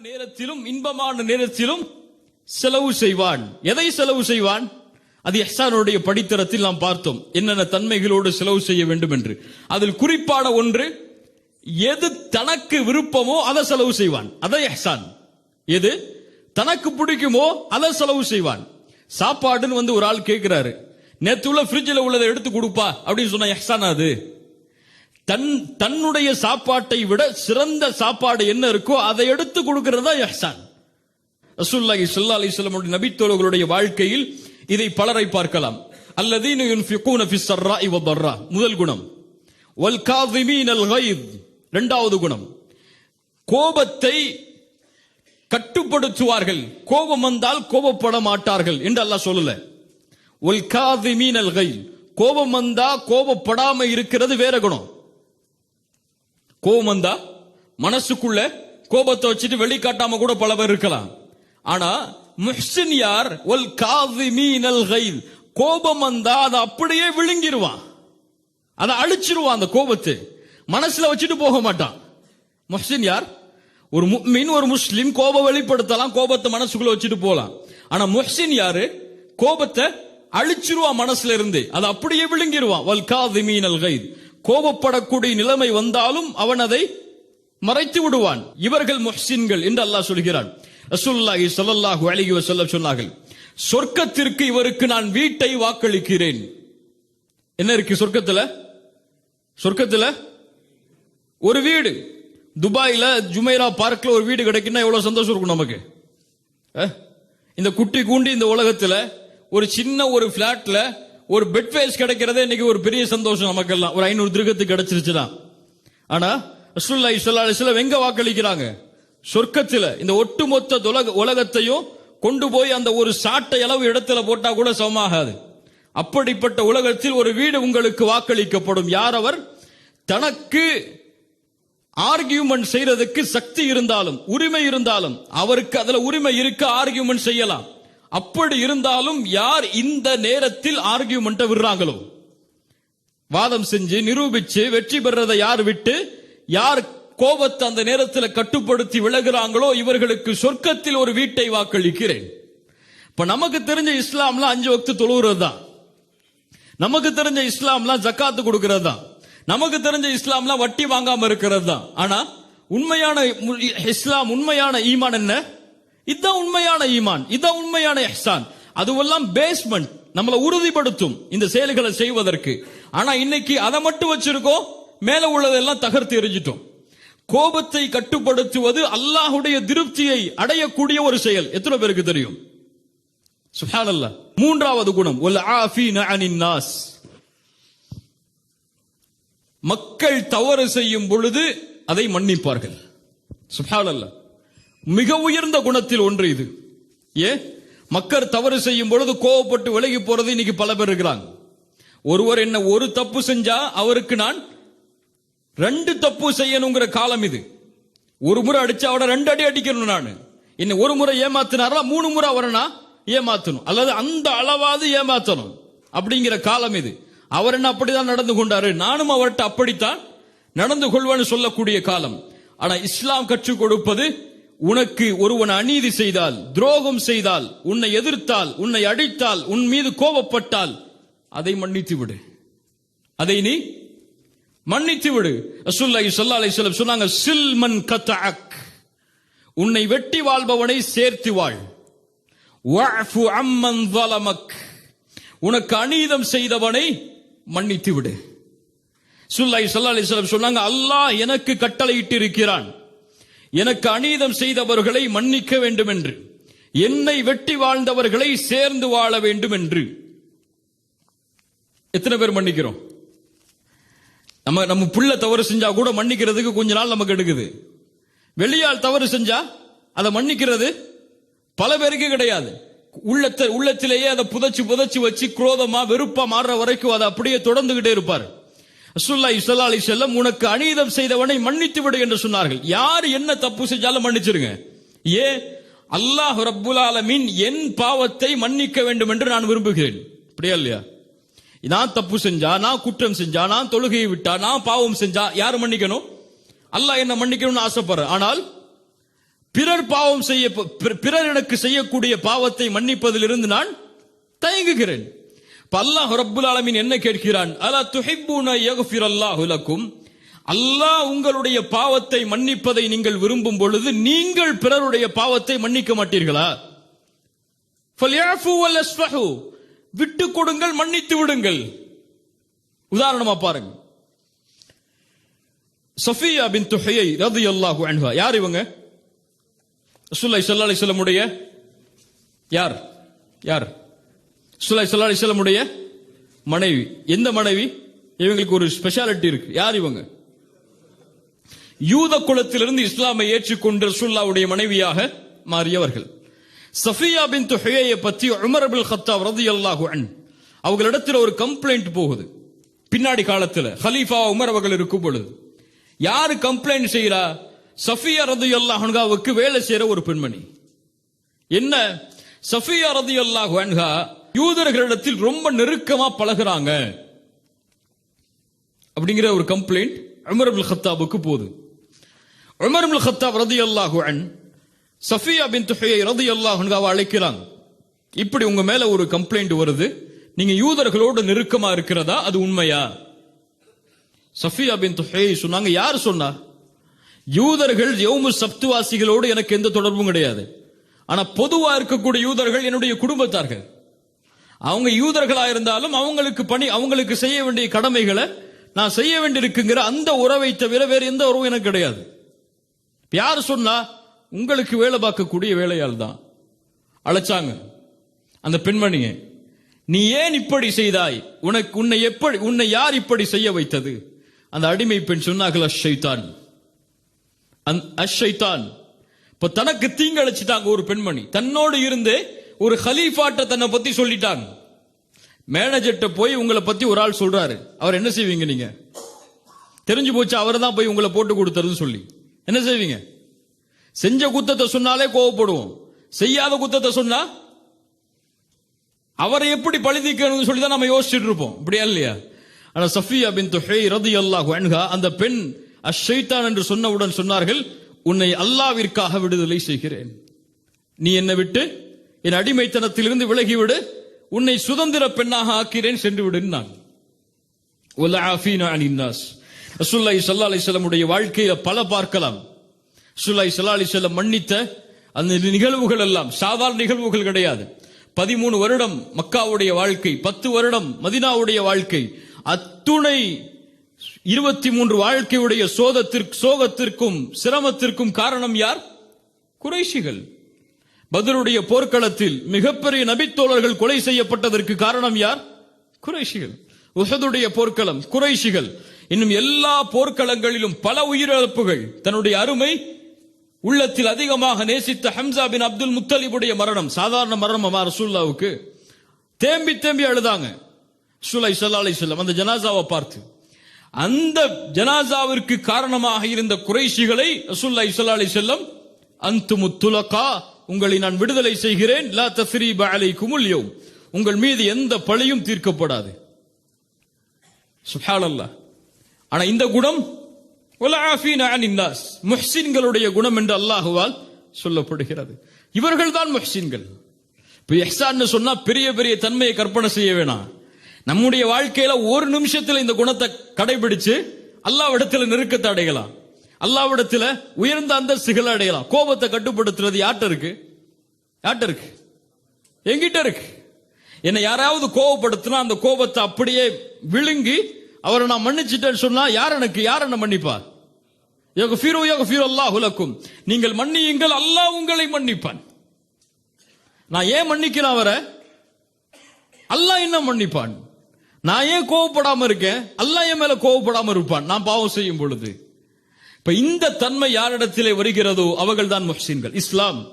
நேரத்திலும் இன்பமான நேரத்திலும் செலவு செய்வான். எதை செலவு செய்வான்? அது எஹ்சானுடைய படித்தரத்தில் நாம் பார்த்தோம். என்னென்ன தன்மைகளோடு செலவு செய்ய வேண்டும் என்று அதில் குறிப்பான ஒன்று எது தனக்கு விருப்பமோ அதை செலவு செய்வான். அதை எஹ்சான். எது தனக்கு பிடிக்குமோ அதை செலவு செய்வான். சாப்பாடுன்னு வந்து ஒரு ஆள் கேட்கிறாரு நேத்து உள்ள ஃப்ரிட்ஜில் உள்ளதை எடுத்து கொடுப்பா அப்படின்னு சொன்ன எஹ்சான் அது? தன் தன்னுடைய சாப்பாட்டை விட சிறந்த சாப்பாடு என்ன இருக்கோ அதை எடுத்து கொடுக்கிறதா எஹ்சான் ரசூல்லாஹி ஸல்லல்லாஹு அலைஹி வஸல்லம் நபித்தோழர்களுடைய வாழ்க்கையில் இதை பலரை பார்க்கலாம். அல்லதீன யுன்ஃபிகூன ஃபிஸ் ஸர்ராஇ வதர்ரா முதல் குணம். வல் காஸிமீனல் கைத் இரண்டாவது குணம். கோபத்தை கட்டுப்படுத்துவார்கள். கோபம் வந்தால் கோபப்பட மாட்டார்கள் என்று அல்லாஹ் சொல்லல. ஒல் காதிமீனல் கை கோபம் வந்தா கோபப்படாம இருக்கிறது வேற குணம். கோபம் வந்தா மனசுக்குள்ள கோபத்தை வச்சுட்டு வெளிக்காட்டாம கூட பல பேர் இருக்கலாம். ஆனா முஹ்சின் யார்? ஒல் காதிமீனல் கைல் கோபம் வந்தா அதை அப்படியே விழுங்கிருவான். அதை அழிச்சிருவான் அந்த கோபத்தை. மனசுல வச்சுட்டு போக மாட்டான். முஹ்சின் யார்? ஒரு மீன் ஒரு முஸ்லீம் கோபம் வெளிப்படுத்தலாம் கோபத்தை மனசுக்குள்ள வச்சுட்டு போலாம். ஆனா முஹ்சின் யாரு? கோபத்தை அழிச்சிருவான் மனசுல இருந்து. அதை அப்படியே விழுங்கிருவான். வல் காதிமீனல் கைல் கோபப்படக்கூடிய நிலைமை வந்தாலும் அவன் அதை மறைத்து விடுவான். இவர்கள் முஹ்சின்கள் என்று அல்லாஹ் சொல்கிறான். ரசூல்லாஹி சல்லாஹு அலைஹி வஸல்லம் சொன்னார்கள் சொர்க்கத்திற்கு இவருக்கு நான் வீட்டை வாக்களிக்கிறேன். என்ன இருக்கு சொர்க்கத்துல? சொர்க்கத்துல ஒரு வீடு. துபாயில ஜுமைரா பார்க்ல ஒரு வீடு கிடைக்குன்னா எவ்வளவு சந்தோஷம் இருக்கும் நமக்கு? இந்த குட்டி கூண்டி இந்த உலகத்துல ஒரு சின்ன ஒரு பிளாட்ல ஒரு பெட் ஃபேஸ் கிடைக்கிறதே இன்னைக்கு ஒரு பெரிய சந்தோஷம் நமக்கெல்லாம். ஒரு ஐநூறு திருகத்துக்கு கிடைச்சிருச்சுன்னா. ஆனா ரசூலுல்லாஹி இஸ்வல்லா அலைஹி எங்க வாக்களிக்கிறாங்க? சொர்க்கத்துல இந்த ஒட்டுமொத்த உலக உலகத்தையும் கொண்டு போய் அந்த ஒரு சாட்டை அளவு இடத்துல போட்டா கூட சமமாகாது. அப்படிப்பட்ட உலகத்தில் ஒரு வீடு உங்களுக்கு வாக்களிக்கப்படும். யார் அவர்? தனக்கு ஆர்கியூமெண்ட் செய்யறதுக்கு சக்தி இருந்தாலும் உரிமை இருந்தாலும் அவருக்கு அதுல உரிமை இருக்க ஆர்கியூமெண்ட் செய்யலாம். அப்படி இருந்தாலும் யார் இந்த நேரத்தில் ஆர்கியூமெண்ட்டை விடுறாங்களோ? வாதம் செஞ்சு நிரூபிச்சு வெற்றி பெறதை யார் விட்டு யார் கோபத்தை அந்த நேரத்தில் கட்டுப்படுத்தி விலகிறாங்களோ இவர்களுக்கு சொர்க்கத்தில் ஒரு வீட்டை வாக்களிக்கிறேன். இப்ப நமக்கு தெரிஞ்ச இஸ்லாம்லாம் அஞ்சு வக்து தொழுகிறது தான் நமக்கு தெரிஞ்ச இஸ்லாம்லாம் ஜக்காத்து கொடுக்கறது தான் நமக்கு தெரிஞ்ச இஸ்லாம்லாம் வட்டி வாங்காம இருக்கிறது தான் ஆனா உண்மையான மு- இஸ்லாம் உண்மையான ஈமான் என்ன? இதுதான் உண்மையான ஈமான் இதுதான் உண்மையான எஹ்சான் அதுவெல்லாம் பேஸ்மெண்ட் நம்மளை உறுதிப்படுத்தும் இந்த செயல்களை செய்வதற்கு. ஆனா இன்னைக்கு அதை மட்டும் வச்சிருக்கோம் மேல உள்ளதெல்லாம் தகர்த்து எரிஞ்சிட்டோம் கோபத்தை கட்டுப்படுத்துவது அல்லாஹுடைய திருப்தியை அடையக்கூடிய ஒரு செயல். எத்தனை பேருக்கு தெரியும்? சுப்ஹானல்லாஹ் மூன்றாவது குணம் ஒல் ஆஃபீன அனின் நாஸ். மக்கள் தவறு செய்யும் பொழுது அதை மன்னிப்பார்கள். சுப்ஹானல்லாஹ் மிக உயர்ந்த குணத்தில் ஒன்று இது. ஏ? மக்கள் தவறு செய்யும் பொழுது கோவப்பட்டு விலகி போறது இன்னைக்கு பல பேர் இருக்கிறாங்க. ஒருவர் என்ன ஒரு தப்பு செஞ்சா அவருக்கு நான் ரெண்டு தப்பு செய்யணுங்கிற காலம் இது. ஒரு முறை அடிச்சா அவட ரெண்டு அடி அடிக்கணும் நான். என்ன ஒரு முறை ஏமாத்தினாரா மூணு முறை அவரனா ஏமாத்தணும். அல்லது அந்த அளவாவது ஏமாத்தணும் அப்படிங்கிற காலம் இது. அவர் என்ன அப்படிதான் நடந்து கொண்டாரு. நானும் அவர்கிட்ட அப்படித்தான் நடந்து கொள்வேன்னு சொல்லக்கூடிய காலம். ஆனா இஸ்லாம் கற்றுக் கொடுப்பது உனக்கு ஒருவன் அநீதி செய்தால் துரோகம் செய்தால் உன்னை எதிர்த்தால் உன்னை அடித்தால் உன் மீது கோபப்பட்டால் அதை மன்னித்து விடு அதை நீ மன்னித்து விடு அசுல்லாஹி சொல்லா சொல்லம் சொன்னாங்க சில்மன் கத்த உன்னை வெட்டி வாழ்பவனை சேர்த்து வாழ். அம்மன் வலமக் உனக்கு அநீதம் செய்தவனை மன்னித்து விடு சுல்லாஹி சொல்லா அலை சொல்லம் சொன்னாங்க அல்லாஹ் எனக்கு கட்டளையிட்டு இருக்கிறான் எனக்கு அநீதம் செய்தவர்களை மன்னிக்க வேண்டும் என்று என்னை வெட்டி வாழ்ந்தவர்களை சேர்ந்து வாழ வேண்டும் என்று எத்தனை பேர் மன்னிக்கிறோம்? நம்ம நம்ம புள்ள தவறு செஞ்சா கூட மன்னிக்கிறதுக்கு கொஞ்ச நாள் நமக்கு எடுக்குது. வெளியால் தவறு செஞ்சா அதை மன்னிக்கிறது பல பேருக்கு கிடையாது. உள்ளத்தை உள்ளத்திலேயே அதை புதைச்சு புதைச்சு வச்சு குரோதமா வெறுப்பா மாறுற வரைக்கும் அதை அப்படியே தொடர்ந்துகிட்டே இருப்பார். ரசூலுல்லாஹி ஸல்லல்லாஹு அலைஹி வஸல்லம் உனக்கு அநீதம் செய்தவனை மன்னித்து விடு என்று சொன்னார்கள். யார் என்ன தப்பு செஞ்சாலும் மன்னிச்சிருங்க. ஏ அல்லாஹ் ரப்புல் ஆலமீன் என் பாவத்தை மன்னிக்க வேண்டும் என்று நான் விரும்புகிறேன். அப்படியா இல்லையா? நான் தப்பு செஞ்சா நான் குற்றம் செஞ்சா நான் தொழுகையை விட்டா நான் பாவம் செஞ்சா யார் மன்னிக்கணும்? அல்லாஹ் என்ன மன்னிக்கணும்னு ஆசைப்படுறேன். ஆனால் பிறர் பாவம் செய்ய பிற- பிறர் எனக்கு செய்யக்கூடிய பாவத்தை மன்னிப்பதிலிருந்து நான் தயங்குகிறேன். இப்ப அல்லாஹ் ரப்புல் ஆலமின் என்ன கேட்கிறான்? அலா துஹிப்பூன யக்ஃபிர் அல்லாஹு அல்லாஹ் உங்களுடைய பாவத்தை மன்னிப்பதை நீங்கள் விரும்பும் பொழுது நீங்கள் பிறருடைய பாவத்தை மன்னிக்க மாட்டீர்களா? ஃபல்யஃபு வல்யஸ்ஃபஹு விட்டு கொடுங்கள் மன்னித்து விடுங்கள். உதாரணமா பாருங்க. சஃபியா பின் துஹையை ரலியல்லாஹு அன்ஹா. யார் இவங்க? ரசூலுல்லாஹி ஸல்லல்லாஹு சொல்ல முடிய யார்? யார்? ரசூலுல்லாஹி ஸல்லல்லாஹு அலைஹி மனைவி. எந்த மனைவி? இவங்களுக்கு ஒரு ஸ்பெஷாலிட்டி இருக்கு. யார் இவங்க? யூத குலத்திலிருந்து இஸ்லாமை ஏற்றுக்கொண்டு சுல்லாவுடைய மனைவியாக மாறியவர்கள். சஃபியா பின் துஹையை பற்றி உமர் அபுல் ஹத்தா ரதி அல்லாஹு அன் அவங்களிடத்தில் ஒரு கம்ப்ளைண்ட் போகுது. பின்னாடி காலத்தில் ஹலீஃபா உமர் அவர்கள் இருக்கும் பொழுது. யாரு கம்ப்ளைண்ட் செய்யறா சஃபியா ரதி அல்லாஹன்காவுக்கு வேலை செய்யற ஒரு பெண்மணி. என்ன? சஃபியா அல்லாஹ் அன்ஹா யூதர்களிடத்தில் ரொம்ப நெருக்கமா பழகுறாங்க. அப்படிங்கிற ஒரு கம்ப்ளைண்ட் உமர் அபுல் ஹத்தாபுக்கு போகுது. உமர் அபுல் ஹத்தாப் ரதி அல்லாஹு அன் சஃபியா பின் துஹையை ரலியல்லாஹு அன்ஹாவை அழைக்கிறாங்க. இப்படி உங்க மேல ஒரு கம்ப்ளைண்ட் வருது. நீங்க யூதர்களோடு நெருக்கமா இருக்கிறதா? அது உண்மையா? சஃபியா பின் துஹை சொன்னாங்க. யார் சொன்னா? யூதர்கள் யௌமு சப்துவாசிகளோடு எனக்கு எந்த தொடர்பும் கிடையாது. ஆனா பொதுவா இருக்கக்கூடிய யூதர்கள் என்னுடைய குடும்பத்தார்கள். அவங்க யூதர்களா இருந்தாலும் அவங்களுக்கு பணி அவங்களுக்கு செய்ய வேண்டிய கடமைகளை நான் செய்ய வேண்டியிருக்குங்கிற அந்த உறவை தவிர வேற எந்த உறவும் எனக்கு கிடையாது. யார் சொன்னா உங்களுக்கு வேலை பார்க்கக்கூடிய வேலையால் தான். அழைச்சாங்க. அந்த பெண்மணியை நீ ஏன் இப்படி செய்தாய்? உனக்கு உன்னை எப்படி உன்னை யார் இப்படி செய்ய வைத்தது? அந்த அடிமை பெண் சொன்னார்கள் அஷைத்தான். அஷைத்தான். இப்ப தனக்கு தீங்கழிச்சிட்டாங்க ஒரு பெண்மணி. தன்னோடு இருந்து ஒரு ஹலீஃபாட்ட தன்னை பத்தி சொல்லிட்டாங்க மேனேஜர்கிட்ட போய் உங்களை பத்தி ஒரு ஆள் சொல்றாரு. அவர் என்ன செய்வீங்க நீங்க? தெரிஞ்சு போச்சு அவர் தான் போய் உங்களை போட்டு கொடுத்தருன்னு சொல்லி. என்ன செய்வீங்க? செஞ்ச குத்தத்தை சொன்னாலே கோவப்படுவோம். செய்யாத குத்தத்தை சொன்னா அவரை எப்படி பழுதிக்கணும்னு சொல்லி தான் நம்ம யோசிச்சுட்டு இருப்போம். இப்படியா இல்லையா? ஆனா சஃபியா பின் துஹை ரதி அல்லாஹ் அன்ஹா அந்த பெண் அஷைத்தான் என்று சொன்னவுடன் சொன்னார்கள் உன்னை அல்லாவிற்காக விடுதலை செய்கிறேன். நீ என்னை விட்டு என் அடிமைத்தனத்திலிருந்து விலகிவிடு. உன்னை சுதந்திர பெண்ணாக ஆக்கிறேன் சென்று விடு நான் சல்லா அலிஸ்லமுடைய வாழ்க்கையில பல பார்க்கலாம். சுல்லாய் சல்லா அலிஸ்லம் மன்னித்த அந்த நிகழ்வுகள் எல்லாம் சாதாரண நிகழ்வுகள் கிடையாது. பதிமூணு வருடம் மக்காவுடைய வாழ்க்கை பத்து வருடம் மதினாவுடைய வாழ்க்கை அத்துணை இருபத்தி மூன்று வாழ்க்கையுடைய சோதத்திற்கு சோகத்திற்கும் சிரமத்திற்கும் காரணம் யார்? குறைஷிகள். பதிலுடைய போர்க்களத்தில் மிகப்பெரிய நபித்தோழர்கள் கொலை செய்யப்பட்டதற்கு காரணம் யார்? குறைஷிகள். உஹதுடைய போர்க்களம் குறைஷிகள். இன்னும் எல்லா போர்க்களங்களிலும் பல உயிரிழப்புகள். தன்னுடைய அருமை உள்ளத்தில் அதிகமாக நேசித்த ஹம்சா பின் அப்துல் முத்தலிபுடைய மரணம் சாதாரண மரணம் ரசூல்லாவுக்கு தேம்பி தேம்பி அழுதாங்க. சுலை சல்லா அலி செல்லம் அந்த ஜனாசாவை பார்த்து. அந்த ஜனாசாவிற்கு காரணமாக இருந்த குறைஷிகளை ரசூல்லாய் சல்லா அலி செல்லம் அந்து முத்துலகா உங்களை நான் விடுதலை செய்கிறேன். லா தஸ்ரீப பாலை யௌம். உங்கள் மீது எந்த பழியும் தீர்க்கப்படாது. சுப்ஹானல்லாஹ் ஆனா இந்த குணம் முஹ்சின்களுடைய குணம் என்று அல்லாஹுவால் சொல்லப்படுகிறது. இவர்கள் தான் முஹ்சின்கள். இப்ப எஹ்சான்னு சொன்னா பெரிய பெரிய தன்மையை கற்பனை செய்ய வேணாம். நம்முடைய வாழ்க்கையில ஒரு நிமிஷத்துல இந்த குணத்தை கடைபிடிச்சு அல்லாவிடத்துல நெருக்கத்தை அடையலாம். அல்லாவிடத்துல உயர்ந்த அந்தஸ்துகளை அடையலாம். கோபத்தை கட்டுப்படுத்துறது யார்கிட்ட இருக்கு? யார்கிட்ட இருக்கு? எங்கிட்ட இருக்கு. என்னை யாராவது கோபப்படுத்தினா அந்த கோபத்தை அப்படியே விழுங்கி அவரை நான் மன்னிச்சிட்டேன்னு சொன்னா யார் எனக்கு யார் என்ன மன்னிப்பா? யோக யக்ஃபிரு அல்லாஹ் உலக்கும் நீங்கள் மன்னியுங்கள் அல்லாஹ் உங்களை மன்னிப்பான். நான் ஏன் மன்னிக்கிறேன் அவரை? அல்லாஹ் என்ன மன்னிப்பான்? நான் ஏன் கோவப்படாம இருக்கேன்? அல்லாஹ் என் மேல கோவப்படாம இருப்பான். நான் பாவம் செய்யும் பொழுது. இப்ப இந்த தன்மை யாரிடத்திலே வருகிறதோ அவர்கள் தான் முஹ்சின்கள். இஸ்லாம்.